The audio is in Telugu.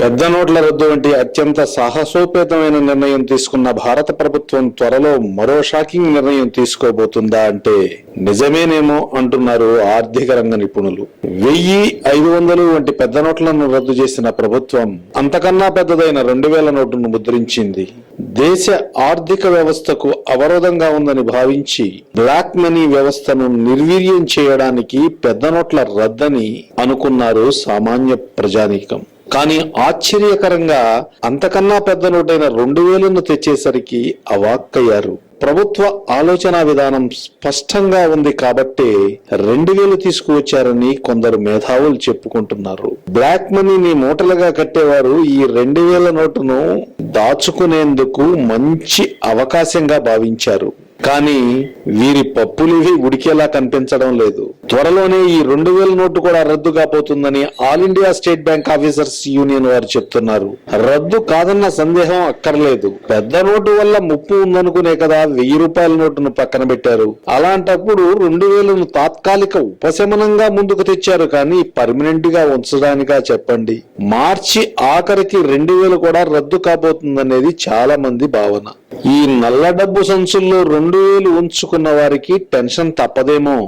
పెద్ద నోట్ల రద్దు వంటి అత్యంత సాహసోపేతమైన నిర్ణయం తీసుకున్న భారత ప్రభుత్వం త్వరలో మరో షాకింగ్ నిర్ణయం తీసుకోబోతుందా అంటే నిజమేనేమో అంటున్నారు ఆర్థిక రంగ నిపుణులు. వెయ్యి ఐదు వందలు వంటి పెద్ద నోట్లను రద్దు చేసిన ప్రభుత్వం అంతకన్నా పెద్దదైన రెండు వేల నోటును ముద్రించింది. దేశ ఆర్థిక వ్యవస్థకు అవరోధంగా ఉందని భావించి బ్లాక్ మనీ వ్యవస్థను నిర్వీర్యం చేయడానికి పెద్ద నోట్ల రద్దని అనుకున్నారు సామాన్య ప్రజానీకం. కానీ ఆశ్చర్యకరంగా అంతకన్నా పెద్ద నోటైన రెండు వేలను తెచ్చేసరికి అవాక్కయ్యారు. ప్రభుత్వ ఆలోచన విధానం స్పష్టంగా ఉంది కాబట్టే రెండు వేలు తీసుకువచ్చారని కొందరు మేధావులు చెప్పుకుంటున్నారు. బ్లాక్ మనీని మూటలుగా కట్టేవారు ఈ రెండు వేల నోటును దాచుకునేందుకు మంచి అవకాశంగా భావించారు. కానీ వీరి పప్పులివి ఉడికేలా కనిపించడం లేదు. త్వరలోనే ఈ రెండు వేల నోటు కూడా రద్దు కాబోతుందని all India State Bank officers union వారు చెప్తున్నారు. రద్దు కాదన్న సందేహం అక్కర్లేదు. పెద్ద నోటు వల్ల ముప్పు ఉందనుకునే కదా వెయ్యి రూపాయల నోటును పక్కన పెట్టారు. అలాంటప్పుడు రెండు వేలను తాత్కాలిక ఉపశమనంగా ముందుకు తెచ్చారు కానీ పర్మనెంట్గా ఉంచడానికా చెప్పండి. మార్చి ఆఖరికి రెండు వేలు కూడా రద్దు కాబోతుందనేది చాలా మంది భావన. ఈ నల్ల డబ్బు సంచుల్లో రెండు వేలు ఉంచుకున్న వారికి టెన్షన్ తప్పదేమో.